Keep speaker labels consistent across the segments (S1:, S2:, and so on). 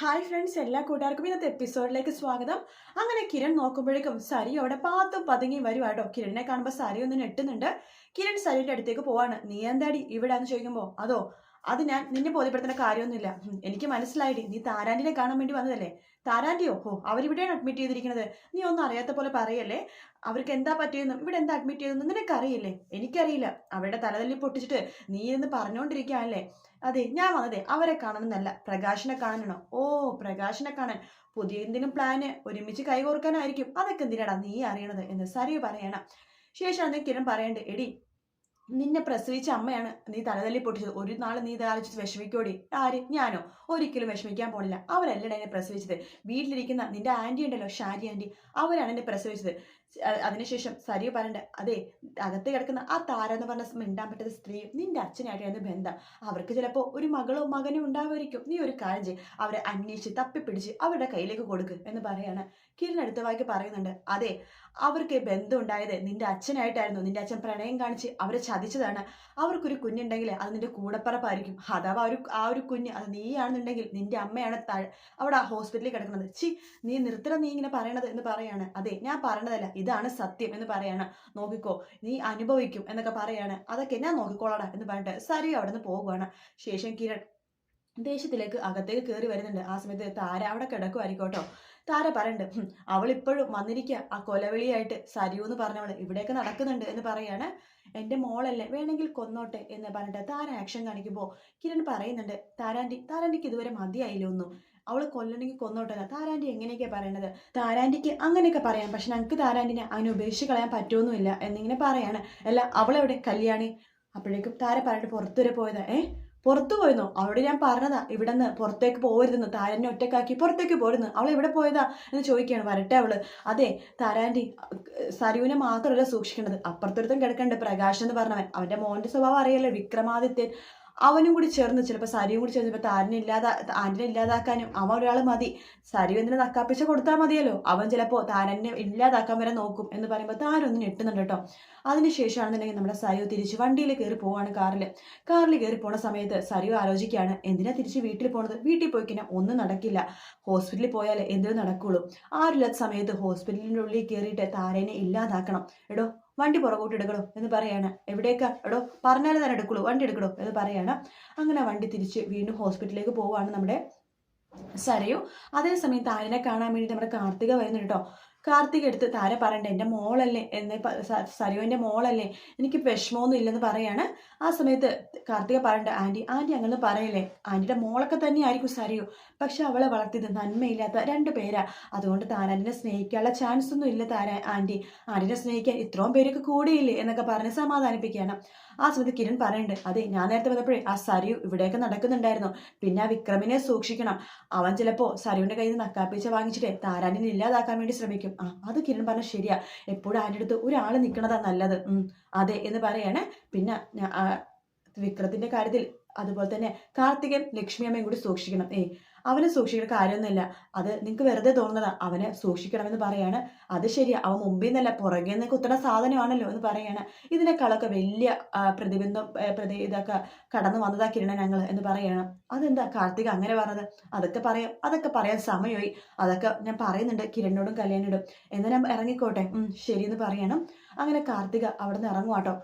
S1: Hi friends എല്ലാ കൂട്ടുകാർക്കും ഇന്നത്തെ എപ്പിസോഡിലേക്ക് സ്വാഗതം. അങ്ങനെ കിരൺ നോക്കുമ്പോഴേക്കും സരി അവിടെ പാത്തും പതുങ്ങി വരുവാട്ടോ കിരണിനെ കാണുമ്പോൾ സരി ഒന്ന് നെട്ടുന്നുണ്ട് കിരൺ സരിയുടെ അടുത്തേക്ക് പോവാണ്. നീ എന്താടി ഇവിടെ എന്ന് ചോദിക്കുമ്പോൾ അതോ അത് ഞാൻ നിന്നെ ബോധ്യപ്പെടുത്തുന്ന കാര്യമൊന്നുമില്ല. എനിക്ക് മനസ്സിലായിടി. നീ താരാന്റിനെ കാണാൻ വേണ്ടി വന്നതല്ലേ? താരാന്റിയോ? ഓ അവരിവിടെയാണ് അഡ്മിറ്റ് ചെയ്തിരിക്കുന്നത്. നീ ഒന്നും അറിയാത്ത പോലെ പറയല്ലേ? അവർക്ക് എന്താ പറ്റിയെന്നും ഇവിടെ എന്താ അഡ്മിറ്റ് ചെയ്തെന്നും നിനക്കറിയില്ലേ എനിക്കറിയില്ല. അവരുടെ തലതല്ലി പൊട്ടിച്ചിട്ട് നീ ഇന്ന് പറഞ്ഞുകൊണ്ടിരിക്കുകയാണല്ലേ അതെ ഞാൻ വന്നതേ അവരെ കാണണമെന്നല്ല. പ്രകാശിനെ കാണണോ? ഓ പ്രകാശിനെ കാണാൻ. പുതിയ എന്തെങ്കിലും പ്ലാന് ഒരുമിച്ച് കൈകോർക്കാനായിരിക്കും. അതൊക്കെ എന്തിനാടാ നീ അറിയണത് എന്ന് സരിയു പറയണം. ശേഷമാണ് കിരൺ പറയണ്ട് എടി നിന്നെ പ്രസവിച്ച അമ്മയാണ് നീ തലതല്ലി പൊട്ടിച്ചത്. ഒരു നാൾ നീ ഇതാലോചിച്ച് വിഷമിക്കോടി. ആര്? ഞാനോ? ഒരിക്കലും വിഷമിക്കാൻ പോണില്ല. അവരല്ലടാ എന്നെ പ്രസവിച്ചത്. വീട്ടിലിരിക്കുന്ന നിന്റെ ആന്റി ഉണ്ടല്ലോ ഷാരി ആന്റി. അവരാണ് എന്നെ പ്രസവിച്ചത്. അതിനുശേഷം സരിയു പറയണ്ട് അതെ അകത്ത് കിടക്കുന്ന ആ താര എന്ന് പറഞ്ഞ മിണ്ടാൻ പറ്റുന്ന സ്ത്രീയും നിന്റെ അച്ഛനായിട്ടാണ് ബന്ധം. അവർക്ക് ചിലപ്പോൾ ഒരു മകളോ മകനോ ഉണ്ടാവുമായിരിക്കും. നീ ഒരു കാര്യം ചെയ്യും അവരെ അന്വേഷിച്ച് തപ്പിപ്പിടിച്ച് അവരുടെ കയ്യിലേക്ക് കൊടുക്ക് എന്ന് പറയാണ്. കിരൺ അടുത്ത വാക്കി പറയുന്നുണ്ട് അതെ അവർക്ക് ബന്ധം ഉണ്ടായത് നിന്റെ അച്ഛനായിട്ടായിരുന്നു. നിന്റെ അച്ഛൻ പ്രണയം കാണിച്ച് അവരെ ചതിച്ചതാണ്. അവർക്കൊരു കുഞ്ഞുണ്ടെങ്കിൽ അത് നിന്റെ കൂടപ്പറപ്പായിരിക്കും. അഥവാ ഒരു ആ ഒരു കുഞ്ഞ് അത് നീയാണെന്നുണ്ടെങ്കിൽ നിന്റെ അമ്മയാണ് അവിടെ ഹോസ്പിറ്റലിൽ കിടക്കുന്നത്. ചി നീ നിർത്തണം നീ ഇങ്ങനെ പറയണത് എന്ന് പറയാണ്. അതെ ഞാൻ പറയണതല്ല ഇതാണ് സത്യം എന്ന് പറയാണ്. നോക്കിക്കോ നീ അനുഭവിക്കും എന്നൊക്കെ പറയാണ്. അതൊക്കെ ഞാൻ നോക്കിക്കോളാടാ എന്ന് പറഞ്ഞിട്ട് സരി അവിടെ നിന്ന് പോകുവാണ്. ശേഷം കിരൺ ദേഷ്യത്തിലേക്ക് അകത്തേക്ക് കയറി വരുന്നുണ്ട്. ആ സമയത്ത് താര അവിടെ കിടക്കുമായിരിക്കോട്ടോ താര പറയണ്ട് "ഹും, അവൾ ഇപ്പോഴും വന്നിരിക്കുക ആ കൊലവിളിയായിട്ട് സരിയു എന്ന് പറഞ്ഞവൾ ഇവിടെയൊക്കെ നടക്കുന്നുണ്ട് എന്ന് പറയാണ്. എന്റെ മോളല്ലേ വേണമെങ്കിൽ കൊന്നോട്ടെ എന്ന് പറഞ്ഞിട്ട് താര ആക്ഷൻ കാണിക്കുമ്പോൾ കിരൺ പറയുന്നുണ്ട് താരാന്റി താരാന്റിക്ക് ഇതുവരെ മതിയായില്ല ഒന്നും? അവൾ കൊല്ലണമെങ്കിൽ കൊന്നോട്ടെ താരാന്റി എങ്ങനെയൊക്കെയാ പറയണത്? താരാന്റിക്ക് അങ്ങനെയൊക്കെ പറയാം. പക്ഷെ ഞങ്ങൾക്ക് താരാന്റിനെ അങ്ങനെ ഉപേക്ഷിച്ച് കളയാൻ പറ്റുമൊന്നുമില്ല എന്നിങ്ങനെ പറയാണ്. അല്ല അവളെവിടെ? കല്യാണി. അപ്പോഴേക്കും താര പറഞ്ഞിട്ട് പുറത്തു വരെ പോയത്. ഏ? പുറത്തു പോയിരുന്നു? അവളോട് ഞാൻ പറഞ്ഞതാ. ഇവിടെ നിന്ന് പുറത്തേക്ക് പോകരുതെന്ന് താരനെ ഒറ്റക്കാക്കി പുറത്തേക്ക് പോരുന്നു അവൾ എവിടെ പോയതാ എന്ന് ചോദിക്കുകയാണ്. വരട്ടെ അവൾ. അതെ താരാന്റി സരുവിനെ മാത്രമല്ല സൂക്ഷിക്കേണ്ടത്. അപ്പുറത്തൊരുത്തം കിടക്കണ്ട്. പ്രകാശ് എന്ന് പറഞ്ഞവൻ. അവന്റെ മോന്റെ സ്വഭാവം അറിയല്ലോ വിക്രമാദിത്യൻ. അവനും കൂടി ചേർന്ന് ചിലപ്പോൾ സരിയും കൂടി ചേർന്ന് ചിലപ്പോൾ താരനെ ഇല്ലാതാ ആന്റിനെ ഇല്ലാതാക്കാനും അവൻ ഒരാൾ മതി. സരിയും എന്തിനെ നക്കാപ്പിച്ച കൊടുത്താൽ മതിയല്ലോ. അവൻ ചിലപ്പോൾ താരനെ ഇല്ലാതാക്കാൻ വരെ നോക്കും എന്ന് പറയുമ്പോൾ താരൊന്ന് ഞെട്ടുന്നുണ്ട് കേട്ടോ. അതിനുശേഷമാണെന്നുണ്ടെങ്കിൽ നമ്മുടെ സരിയു തിരിച്ച് വണ്ടിയിൽ കയറി പോവാണ് കാറിൽ കാറിൽ കയറി പോണ സമയത്ത് സരിയു ആലോചിക്കുകയാണ് എന്തിനാ തിരിച്ച് വീട്ടിൽ പോണത്? വീട്ടിൽ പോയി കഴിഞ്ഞാൽ ഒന്നും നടക്കില്ല. ഹോസ്പിറ്റലിൽ പോയാൽ എന്തിനും നടക്കുള്ളൂ. ആരില്ലാത്ത സമയത്ത് ഹോസ്പിറ്റലിന്റെ ഉള്ളിൽ കയറിയിട്ട് താരനെ ഇല്ലാതാക്കണം. എടോ വണ്ടി പുറകോട്ട് എടുക്കണോ എന്ന് പറയാണ്. എവിടേക്കാ എടോ പറഞ്ഞാലേ തന്നെ എടുക്കുള്ളൂ. വണ്ടി എടുക്കണോ എന്ന് പറയാണ്. അങ്ങനെ വണ്ടി തിരിച്ച് വീണ്ടും ഹോസ്പിറ്റലിലേക്ക് പോവാണ് നമ്മുടെ സരയു. അതേസമയത്ത് താരനെ കാണാൻ വേണ്ടി നമ്മുടെ കാർത്തിക വരുന്നുണ്ട് കേട്ടോ. കാർത്തിക എടുത്ത് താര പറയണ്ട എന്റെ മോളല്ലേ? എന്ന് സരുവിന്റെ മോളല്ലേ? എനിക്ക് വിഷമമൊന്നും ഇല്ലെന്ന് പറയാണ്. ആ സമയത്ത് കാർത്തിക പറയണ്ട ആന്റി ആന്റി അങ്ങനെ പറയല്ലേ? ആന്റിയുടെ മോളൊക്കെ തന്നെയായിരിക്കും സരയു. പക്ഷെ അവളെ വളർത്തിയത് നന്മയില്ലാത്ത രണ്ട് പേരാ. അതുകൊണ്ട് താരാന്റിനെ സ്നേഹിക്കാനുള്ള ചാൻസ് ഒന്നും ഇല്ല താര ആന്റി. ആന്റിനെ സ്നേഹിക്കാൻ ഇത്രയും പേരൊക്കെ കൂടിയില്ലേ? എന്നൊക്കെ പറഞ്ഞ് സമാധാനിപ്പിക്കുകയാണ്. ആ സമയത്ത് കിരൺ പറയുന്നുണ്ട് അതെ ഞാൻ നേരത്തെ വന്നപ്പോഴേ ആ സരയു ഇവിടെയൊക്കെ നടക്കുന്നുണ്ടായിരുന്നു. പിന്നെ ആ വിക്രമിനെ സൂക്ഷിക്കണം. അവൻ ചിലപ്പോൾ സരുവിന്റെ കയ്യിൽ നിന്ന് നക്കാപ്പിച്ച വാങ്ങിച്ചിട്ട് താരാന്റിനെ ഇല്ലാതാക്കാൻ വേണ്ടി ശ്രമിക്കും. ആ അത് കിരൺ പറഞ്ഞ ശരിയാ. എപ്പോഴും ആരുടെ അടുത്ത് ഒരാൾ നിൽക്കണതാ നല്ലത്. അതെ എന്ന് പറയാണ്. പിന്നെ വിക്രത്തിന്റെ കാര്യത്തിൽ അതുപോലെ തന്നെ കാർത്തികൻ ലക്ഷ്മി അമ്മയും കൂടി സൂക്ഷിക്കണം. ഏയ് അവനെ സൂക്ഷിക്കുന്ന കാര്യമൊന്നുമില്ല. അത് നിങ്ങൾക്ക് വെറുതെ തോന്നുന്നതാ. അവനെ സൂക്ഷിക്കണമെന്ന് പറയാണ്. അത് ശരിയാ. അവൻ മുമ്പിൽ നിന്നല്ല പുറകെ നിന്ന് കുത്തണ സാധനമാണല്ലോ എന്ന് പറയാണ്. ഇതിനേക്കാളൊക്കെ വലിയ പ്രതിബിന്ദ പ്രതി ഇതൊക്കെ കടന്നു വന്നതാ കിരണ ഞങ്ങൾ എന്ന് പറയണം. അതെന്താ കാർത്തിക് അങ്ങനെ പറഞ്ഞത്? അതൊക്കെ പറയാം. അതൊക്കെ പറയാൻ സമയമായി അതൊക്കെ ഞാൻ പറയുന്നുണ്ട്. കിരണിനോടും കല്യാണിനോടും എന്നാൽ ഞാൻ ഇറങ്ങിക്കോട്ടെ? ഉം, ശരിയെന്ന് പറയണം. അങ്ങനെ കാർത്തിക അവിടെ നിന്ന് ഇറങ്ങുവാട്ടോ.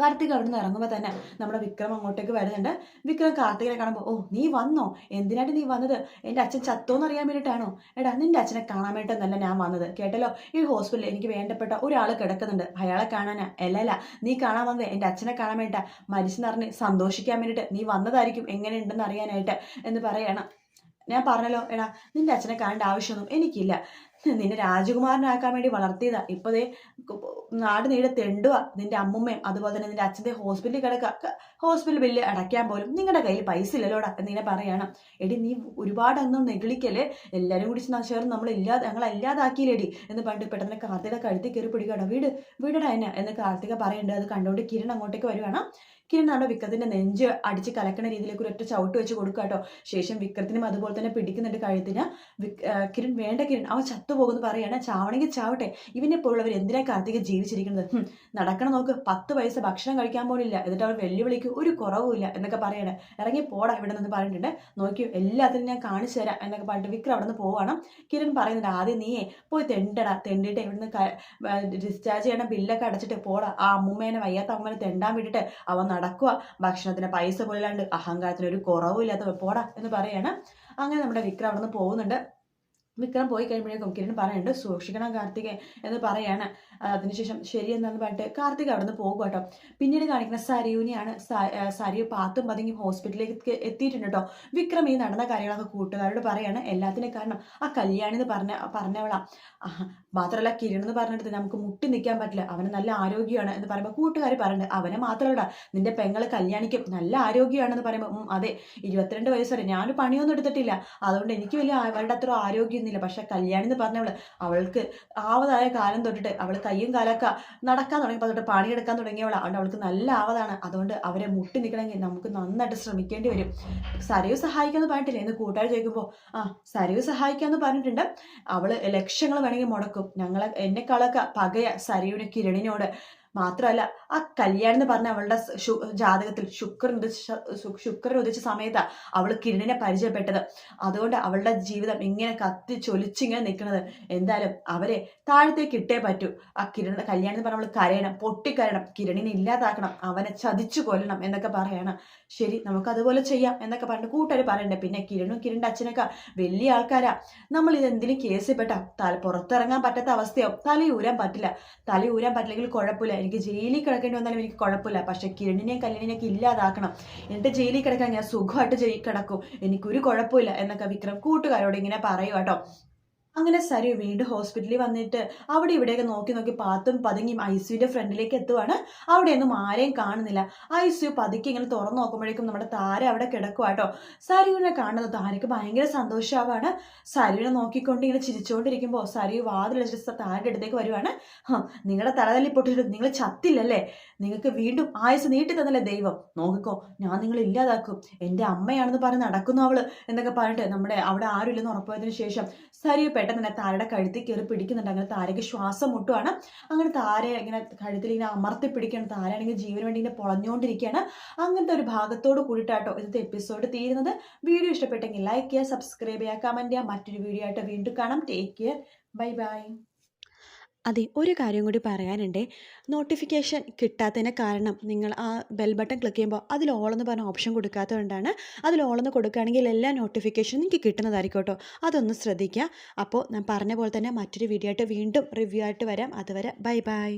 S1: കാർത്തിക് അവിടെ നിന്ന് ഇറങ്ങുമ്പോൾ തന്നെ നമ്മുടെ വിക്രം അങ്ങോട്ടേക്ക് വരുന്നുണ്ട്. വിക്രം കാർത്തികനെ കാണുമ്പോൾ ഓ നീ വന്നോ? എന്തിനായിട്ട് നീ വന്നത്? എന്റെ അച്ഛൻ ചത്തോന്ന് അറിയാൻ വേണ്ടിയിട്ടാണോ? എടാ നിന്റെ അച്ഛനെ കാണാൻ വേണ്ടിയിട്ടൊന്നല്ല ഞാൻ വന്നത്. കേട്ടല്ലോ? ഈ ഹോസ്പിറ്റലിൽ എനിക്ക് വേണ്ടപ്പെട്ട ഒരാൾ കിടക്കുന്നുണ്ട്. അയാളെ കാണാനാ. അല്ല അല്ല നീ കാണാൻ വന്നത് എന്റെ അച്ഛനെ കാണാൻ വേണ്ടിയിട്ടാ. മരിച്ചെന്നറിഞ്ഞ് സന്തോഷിക്കാൻ വേണ്ടിയിട്ട് നീ വന്നതായിരിക്കും എങ്ങനെയുണ്ടെന്ന് അറിയാനായിട്ട് എന്ന് പറയണം. ഞാൻ പറഞ്ഞല്ലോ എടാ നിന്റെ അച്ഛനെ കാണേണ്ട ആവശ്യമൊന്നും എനിക്കില്ല. നിന്നെ രാജകുമാരനാക്കാൻ വേണ്ടി വളർത്തിയതാ. ഇപ്പൊ ദേ നാട് നീടെ തെണ്ടുക നിന്റെ അമ്മുമ്മയും അതുപോലെ തന്നെ നിന്റെ അച്ഛന്റെ ഹോസ്പിറ്റലിൽ കിടക്കുക ഹോസ്പിറ്റൽ ബില്ല് അടയ്ക്കാൻ പോലും നിങ്ങളുടെ കയ്യിൽ പൈസ ഇല്ലല്ലോടാ എന്നിങ്ങനെ പറയണം. എടി നീ ഒരുപാട് അന്നും നെഗളിക്കൽ എല്ലാവരും കൂടി ചേർന്ന് നമ്മൾ ഇല്ലാതെ ഞങ്ങളെ ഇല്ലാതാക്കിയില്ലേടി എന്ന് പണ്ട് പെട്ടെന്ന് കാർത്തിക കഴുത്തി കയറി പിടിക്കടോ വീട് വീടടാ എന്നെ എന്ന് കാർത്തിക പറയുന്നുണ്ട്. അത് കണ്ടുകൊണ്ട് കിരൺ അങ്ങോട്ടേക്ക് വരുവാണ്. കിരൺ നമ്മുടെ വിക്രത്തിന്റെ നെഞ്ച് അടിച്ച് കലക്കണ രീതിയിലേക്ക് ഒരു ഒറ്റ ചവിട്ട് വെച്ച് കൊടുക്കാട്ടോ. കേട്ടോ ശേഷം വിക്രത്തിനും അതുപോലെ തന്നെ പിടിക്കുന്നുണ്ട് കഴുത്തിന്. കിരൺ വേണ്ട കിരൺ. അവൻ ചത്തുപോകുന്നു പറയാണ്. ചാവണമെങ്കിൽ ചാവട്ടെ. ഇവനെ പോലുള്ളവർ എന്തിനാ കാർത്തിക ജീവിച്ചിരിക്കുന്നത്? നടക്കണം നോക്ക്. പത്ത് പൈസ ഭക്ഷണം കഴിക്കാൻ പോലില്ല. എന്നിട്ട് അവർ വെല്ലുവിളിക്ക്. ഒരു കുറവുമില്ല എന്നൊക്കെ പറയാണ്. ഇറങ്ങി പോടാ ഇവിടെ നിന്ന് പറഞ്ഞിട്ടുണ്ട്. നോക്കിയോ? എല്ലാത്തിനും ഞാൻ കാണിച്ചു തരാം എന്നൊക്കെ പറഞ്ഞിട്ട് വിക്രം അവിടെ നിന്ന് പോവാണ്. കിരൺ പറയുന്നുണ്ട് ആദ്യം നീയേ പോയി തെണ്ടടാ. തെണ്ടിട്ട് ഇവിടുന്ന് ഡിസ്ചാർജ് ചെയ്യണ. ബില്ലൊക്കെ അടച്ചിട്ട് പോടാ. ആ അമ്മൂമ്മേനെ വയ്യാത്ത അമ്മേനെ തെണ്ടാൻ വിട്ടിട്ട് അവൻ നടക്കുക ഭക്ഷണത്തിന് പൈസ പോലാണ്ട് അഹങ്കാരത്തിന് ഒരു കുറവുമില്ലാത്ത പോടാ എന്ന് പറയാണ്. അങ്ങനെ നമ്മുടെ വിക്രം അവിടെ നിന്ന് പോകുന്നുണ്ട്. വിക്രം പോയി കഴിയുമ്പോഴേക്കും കിരൺ പറയുന്നുണ്ട് സൂക്ഷിക്കണം കാർത്തികെ എന്ന് പറയാണ്. അതിനുശേഷം ശരി എന്താന്ന് പറഞ്ഞിട്ട് കാർത്തിക് അവിടെ നിന്ന് പോകും കേട്ടോ. പിന്നീട് കാണിക്കുന്ന സരയുവിനെയാണ് സരയു പാത്തും പതുങ്ങി ഹോസ്പിറ്റലിലേക്ക് എത്തിയിട്ടുണ്ട് കേട്ടോ. വിക്രം ഈ നടന്ന കാര്യങ്ങളൊക്കെ കൂട്ടുകാരോട് പറയാണ്. എല്ലാത്തിനും കാരണം ആ കല്യാണി എന്ന് പറഞ്ഞ പറഞ്ഞവളാ. മാത്രമല്ല കിരൺ എന്ന് പറഞ്ഞിട്ട് നമുക്ക് മുട്ടി നിൽക്കാൻ പറ്റില്ല. അവന് നല്ല ആരോഗ്യമാണ് എന്ന് പറയുമ്പോൾ കൂട്ടുകാർ പറയുന്നുണ്ട് അവനെ മാത്രമല്ല നിന്റെ പെങ്ങൾ കല്യാണിക്കും നല്ല ആരോഗ്യമാണെന്ന് പറയുമ്പോൾ അതെ ഇരുപത്തിരണ്ട് വയസ്സ് ഞാൻ പണിയൊന്നും എടുത്തിട്ടില്ല. അതുകൊണ്ട് എനിക്ക് വലിയ അവരുടെ അത്ര ആരോഗ്യമൊന്നുമില്ല പക്ഷെ കല്യാണി എന്ന് പറഞ്ഞവൾ അവൾക്ക് ആവതായ കാലം തൊട്ടിട്ട് അവൾ കയ്യും കാലൊക്കെ നടക്കാൻ തുടങ്ങിയപ്പോൾ തൊട്ട് പണിയെടുക്കാൻ തുടങ്ങിയവളാണ് അതുകൊണ്ട് അവൾക്ക് നല്ല ആവതാണ്. അതുകൊണ്ട് അവരെ മുട്ടി നിൽക്കണമെങ്കിൽ നമുക്ക് നന്നായിട്ട് ശ്രമിക്കേണ്ടി വരും. സരയു സഹായിക്കാന്ന് പറഞ്ഞിട്ടില്ല? എന്ന് കൂട്ടുകാർ ചോദിക്കുമ്പോൾ ആ സരയു സഹായിക്കാന്ന് പറഞ്ഞിട്ടുണ്ട്. അവൾ ലക്ഷങ്ങൾ വേണമെങ്കിൽ മുടക്കും. ഞങ്ങളെ എന്നെക്കാളൊക്കെ പകയ സരയുവിന് കിരണിനോട്. മാത്രമല്ല ആ കല്യാണം എന്ന് പറഞ്ഞ അവളുടെ ജാതകത്തിൽ ശുക്രൻ ശുക്രൻ ഉദിച്ച സമയത്താണ് അവൾ കിരണിനെ പരിചയപ്പെട്ടത്. അതുകൊണ്ട് അവളുടെ ജീവിതം ഇങ്ങനെ കത്തി ചൊലിച്ചിങ്ങനെ നിൽക്കുന്നത്. എന്തായാലും അവരെ താഴത്തേക്ക് ഇട്ടേ പറ്റൂ. ആ കിരൺ കല്യാണം എന്ന് പറഞ്ഞ അവൾ കരയണം പൊട്ടിക്കരയണം. കിരണിനെ ഇല്ലാതാക്കണം അവനെ ചതിച്ചു കൊല്ലണം എന്നൊക്കെ പറയണം. ശരി നമുക്ക് അതുപോലെ ചെയ്യാം എന്നൊക്കെ പറഞ്ഞിട്ട് കൂട്ടുകാർ പറയണ്ടേ. പിന്നെ കിരണും കിരണിന്റെ അച്ഛനൊക്കെ വലിയ ആൾക്കാരാ. നമ്മൾ ഇത് എന്തിനും കേസിൽപ്പെട്ട പുറത്തിറങ്ങാൻ പറ്റാത്ത അവസ്ഥയാവും. തലയൂരാൻ പറ്റില്ല. തലയൂരാൻ പറ്റില്ലെങ്കിൽ കുഴപ്പമില്ല. എനിക്ക് ജയിലിൽ കിടക്കേണ്ടി വന്നാലും എനിക്ക് കുഴപ്പമില്ല. പക്ഷെ കിരണിനെയും കല്യാണിനെയൊക്കെ ഇല്ലാതാക്കണം. എന്നിട്ട് ജയിലിൽ കിടക്കാൻ ഞാൻ സുഖമായിട്ട് ജയിൽ കിടക്കും. എനിക്കൊരു കുഴപ്പമില്ല എന്നൊക്കെ വിക്രം കൂട്ടുകാരോട് ഇങ്ങനെ പറയും കേട്ടോ അങ്ങനെ സരു വീണ്ടും ഹോസ്പിറ്റലിൽ വന്നിട്ട് അവിടെ ഇവിടെയൊക്കെ നോക്കി നോക്കി പാത്തും പതുങ്ങിയും സിയുടെ ഫ്രണ്ടിലേക്ക് എത്തുവാണ്. അവിടെയൊന്നും ആരെയും കാണുന്നില്ല. ഐ സിയു പതുക്കി ഇങ്ങനെ തുറന്നു നോക്കുമ്പോഴേക്കും നമ്മുടെ താര അവിടെ കിടക്കുക കേട്ടോ സരുവിനെ കാണുന്നത് താരയ്ക്ക് ഭയങ്കര സന്തോഷമാവാണ് സരുവിനെ നോക്കിക്കൊണ്ട് ഇങ്ങനെ ചിരിച്ചുകൊണ്ടിരിക്കുമ്പോൾ സരു വാതിലടിച്ച് താരയുടെ അടുത്തേക്ക് വരുവാണ്. "ഹ, നിങ്ങളുടെ തലതല്ലി പൊട്ടിട്ട് നിങ്ങൾ ചത്തില്ലല്ലേ? നിങ്ങൾക്ക് വീണ്ടും ആയുസ് നീട്ടി തന്നല്ലേ ദൈവം? നോക്കിക്കോ ഞാൻ നിങ്ങൾ ഇല്ലാതാക്കും. എന്റെ അമ്മയാണെന്ന് പറഞ്ഞ് നടക്കുന്നു അവൾ എന്നൊക്കെ പറഞ്ഞിട്ട് നമ്മുടെ അവിടെ ആരുമില്ലെന്ന് ഉറപ്പായതിനു ശേഷം പെട്ടെന്ന് തന്നെ താരയുടെ കഴുത്തിൽ കയറി പിടിക്കുന്നുണ്ട്. അങ്ങനെ താരയ്ക്ക് ശ്വാസം മുട്ടുവാണ്. അങ്ങനെ താര ഇങ്ങനെ കഴുത്തിൽ ഇങ്ങനെ അമർത്തി പിടിക്കുകയാണ്. താരയാണെങ്കിൽ ജീവന് വേണ്ടി ഇങ്ങനെ പൊളഞ്ഞുകൊണ്ടിരിക്കുകയാണ്. അങ്ങനത്തെ ഒരു ഭാഗത്തോട് കൂടിയിട്ടാട്ടോ ഇന്നത്തെ എപ്പിസോഡ് തീരുന്നത്. വീഡിയോ ഇഷ്ടപ്പെട്ടെങ്കിൽ ലൈക്ക് ചെയ്യുക സബ്സ്ക്രൈബ് ചെയ്യുക കമന്റ് ചെയ്യുക. മറ്റൊരു വീഡിയോ ആയിട്ട് വീണ്ടും കാണാം. ടേക്ക് കെയർ ബൈ ബൈ
S2: അതെ ഒരു കാര്യം കൂടി പറയാനുണ്ട്. നോട്ടിഫിക്കേഷൻ കിട്ടാത്തതിന് കാരണം നിങ്ങൾ ആ ബെൽ ബട്ടൺ ക്ലിക്ക് ചെയ്യുമ്പോൾ അതിൽ ഓളെന്ന് പറഞ്ഞ ഓപ്ഷൻ കൊടുക്കാത്തതുകൊണ്ടാണ് അതിൽ ഓളെന്ന് കൊടുക്കുകയാണെങ്കിൽ എല്ലാ നോട്ടിഫിക്കേഷനും നിങ്ങൾക്ക് കിട്ടുന്നതായിരിക്കും കേട്ടോ. അതൊന്ന് ശ്രദ്ധിക്കുക. അപ്പോൾ ഞാൻ പറഞ്ഞ പോലെ തന്നെ മറ്റൊരു വീഡിയോ ആയിട്ട് വീണ്ടും റിവ്യൂ ആയിട്ട് വരാം. അതുവരെ ബൈ ബൈ